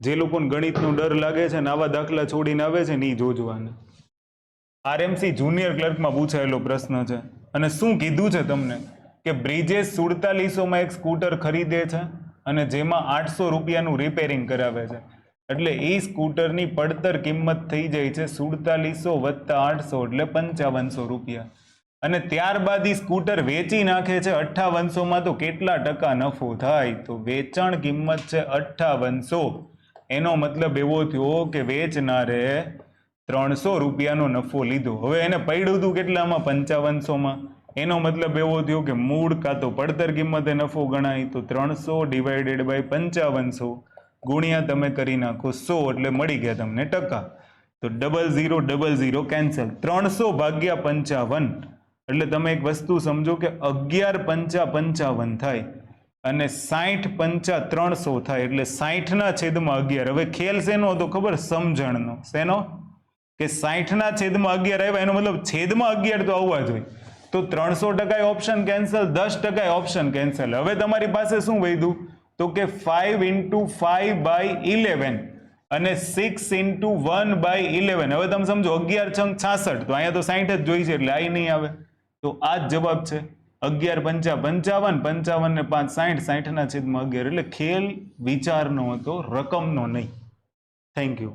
જે લોકોને ગણિતનો ડર લાગે છે ને આવા દાખલા છોડીને આવે છે ને જોજવાના. આરએમસી જુનિયર ક્લર્કમાં પૂછાયેલો પ્રશ્ન છે. અને શું કીધું છે તમને? કે બ્રિજેશ સુડતાલીસોમાં એક સ્કૂટર ખરીદે છે અને જેમાં આઠસો રૂપિયાનું રિપેરિંગ કરાવે છે. એટલે એ સ્કૂટરની પડતર કિંમત થઈ જાય છે સુડતાલીસો વત્તા આઠસો એટલે પંચાવનસો રૂપિયા. અને ત્યારબાદ એ સ્કૂટર વેચી નાખે છે અઠ્ઠાવનસોમાં તો કેટલા ટકા નફો થાય? તો વેચાણ કિંમત છે અઠ્ઠાવનસો. એનો મતલબ એવો થયો કે વેચનારે ત્રણસો રૂપિયાનો નફો લીધો. હવે એને પડ્યું હતું કેટલામાં? પંચાવનસોમાં. એનો મતલબ એવો થયો કે મૂળ કાં તો પડતર કિંમતે નફો ગણાય તો ત્રણસો ડિવાઇડેડ બાય પંચાવનસો ગુણ્યા તમે કરી નાખો સો એટલે મળી ગયા તમને ટકા. તો double zero double zero, cancel. ત્રણસો ભાગ્યા પંચાવન. એટલે તમે એક વસ્તુ સમજો કે અગિયાર પંચા પંચાવન થાય. અને સાઠ પંચા ત્રણસો થાય એટલે સાઠના છેદમાં અગિયાર. હવે ખેલ શેનો હતો ખબર? સમજણનો. શેનો? કે સાઠના છેદમાં અગિયાર આવ્યા, એનો મતલબ છેદમાં અગિયાર તો આવવા જોઈએ. તો ત્રણસો ટકા ઓપ્શન કેન્સલ દસ ટકા ઓપ્શન કેન્સલ હવે તમારી પાસે શું વધ્યું? તો કે five into five by eleven અને six into one by eleven હવે તમે સમજો, અગિયાર છંગ છાસઠ. તો અહીંયા તો સાઠ જ જોઈ છે એટલે આ નહીં આવે. તો આ જ જવાબ છે. અગિયાર પંચા પંચાવન પંચાવન ને પાંચ સાઠ સાઠના છેદમાં અગિયાર. એટલે ખેલ વિચારનો હતો, રકમનો નહીં. Thank you